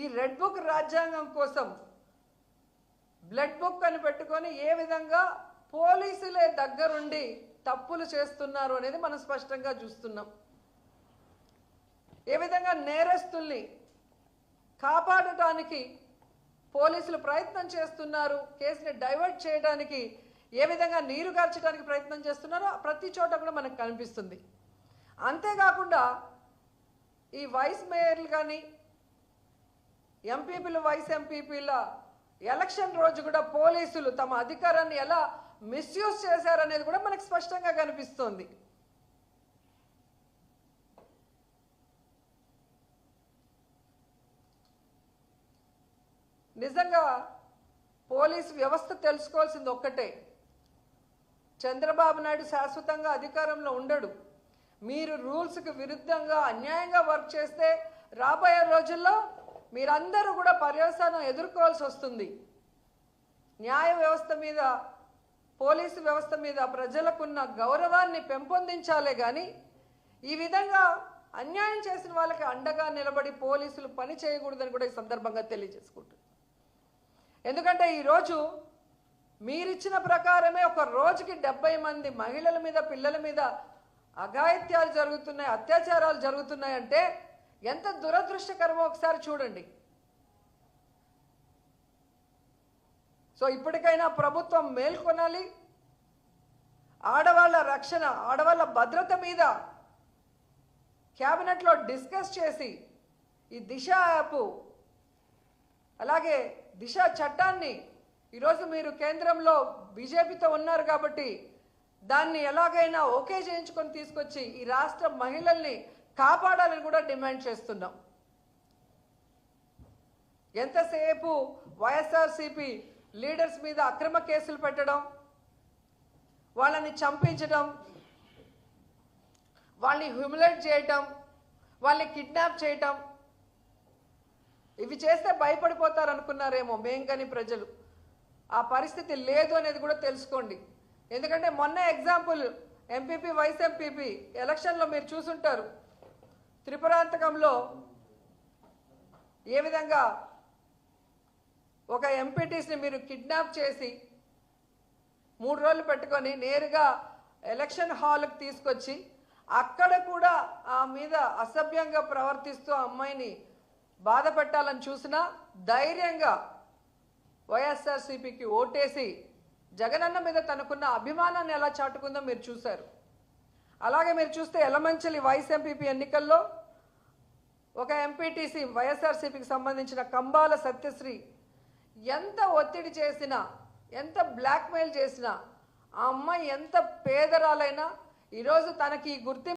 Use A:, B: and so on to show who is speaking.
A: ఈ red book రాజ్యాంగం కోసం బ్లడ్ బుక్ అని పెట్టుకొని ఏ విధంగా పోలీసులే దగ్గరుండి తప్పులు చేస్తున్నారు అనేది మనం స్పష్టంగా చూస్తున్నాం. ఏ విధంగా నేరస్తుల్ని కాపాడటానికి పోలీసులు ప్రయత్నం చేస్తున్నారు కేసుని డైవర్ట్ చేయడానికి ఏ విధంగా నీరు గార్చడానికి ప్రయత్నం చేస్తున్నారో ప్రతి చోట కూడా మనకు కనిపిస్తుంది. అంతేకాకుండా ఈ వైస్ మేయర్లు కానీ ఎంపీపీలు వైస్ ఎంపీపీల ఎలక్షన్ రోజు కూడా పోలీసులు తమ అధికారాన్ని ఎలా మిస్యూజ్ చేశారనేది కూడా మనకు స్పష్టంగా కనిపిస్తోంది. నిజంగా పోలీస్ వ్యవస్థ తెలుసుకోవాల్సింది ఒక్కటే. చంద్రబాబు నాయుడు శాశ్వతంగా అధికారంలో ఉండడు. మీరు రూల్స్కి విరుద్ధంగా అన్యాయంగా వర్క్ చేస్తే రాబోయే రోజుల్లో మీరందరూ కూడా పర్యవసానం ఎదుర్కోవాల్సి వస్తుంది. న్యాయ వ్యవస్థ మీద పోలీసు వ్యవస్థ మీద ప్రజలకున్న గౌరవాన్ని పెంపొందించాలే కానీ ఈ విధంగా అన్యాయం చేసిన వాళ్ళకి అండగా నిలబడి పోలీసులు పని చేయకూడదని కూడా ఈ సందర్భంగా తెలియజేసుకుంటుంది ఎందుకంటే ఈరోజు మీరిచ్చిన ప్రకారమే ఒక రోజుకి డెబ్బై మంది మహిళల మీద పిల్లల మీద అఘాయిత్యాలు జరుగుతున్నాయి అత్యాచారాలు జరుగుతున్నాయంటే ఎంత దురదృష్టకరమో ఒకసారి చూడండి. సో ఇప్పటికైనా ప్రభుత్వం మేల్కొనాలి. ఆడవాళ్ళ రక్షణ ఆడవాళ్ళ భద్రత మీద క్యాబినెట్లో డిస్కస్ చేసి ఈ దిశ యాప్ అలాగే దిశ చట్టాన్ని ఈరోజు మీరు కేంద్రంలో బీజేపీతో ఉన్నారు కాబట్టి దాన్ని ఎలాగైనా ఓకే చేయించుకొని తీసుకొచ్చి ఈ రాష్ట్ర మహిళల్ని కాపాడాలని కూడా డిమాండ్ చేస్తున్నాం. ఎంతసేపు వైఎస్ఆర్సిపి లీడర్స్ మీద అక్రమ కేసులు పెట్టడం వాళ్ళని చంపించడం వాళ్ళని హ్యూమిలేట్ చేయటం వాళ్ళని కిడ్నాప్ చేయటం ఇవి చేస్తే భయపడిపోతారు అనుకున్నారేమో మేం కానీ ప్రజలు. ఆ పరిస్థితి లేదు అనేది కూడా తెలుసుకోండి. ఎందుకంటే మొన్న ఎగ్జాంపుల్ ఎంపీపీ వైస్ ఎంపీపీ ఎలక్షన్లో మీరు చూసుంటారు. త్రిపురాంతకంలో ఏ విధంగా ఒక ఎంపీటీస్ని మీరు కిడ్నాప్ చేసి మూడు రోజులు పెట్టుకొని నేరుగా ఎలక్షన్ హాల్కి తీసుకొచ్చి అక్కడ కూడా ఆ మీద అసభ్యంగా ప్రవర్తిస్తూ అమ్మాయిని బాధ పెట్టాలని చూసినా ధైర్యంగా వైఎస్ఆర్సీపీకి ఓటేసి జగనన్న మీద తనకున్న అభిమానాన్ని ఎలా చాటుకుందో మీరు చూశారు. అలాగే మీరు చూస్తే ఎలమంచలి వైస్ ఎంపీపీ ఎన్నికల్లో ఒక ఎంపీటీసీ వైఎస్ఆర్సీపీకి సంబంధించిన కంబాల సత్యశ్రీ ఎంత ఒత్తిడి చేసినా ఎంత బ్లాక్మెయిల్ చేసినా ఆ అమ్మాయి ఎంత పేదరాలైనా ఈరోజు తనకి ఈ గుర్తింపు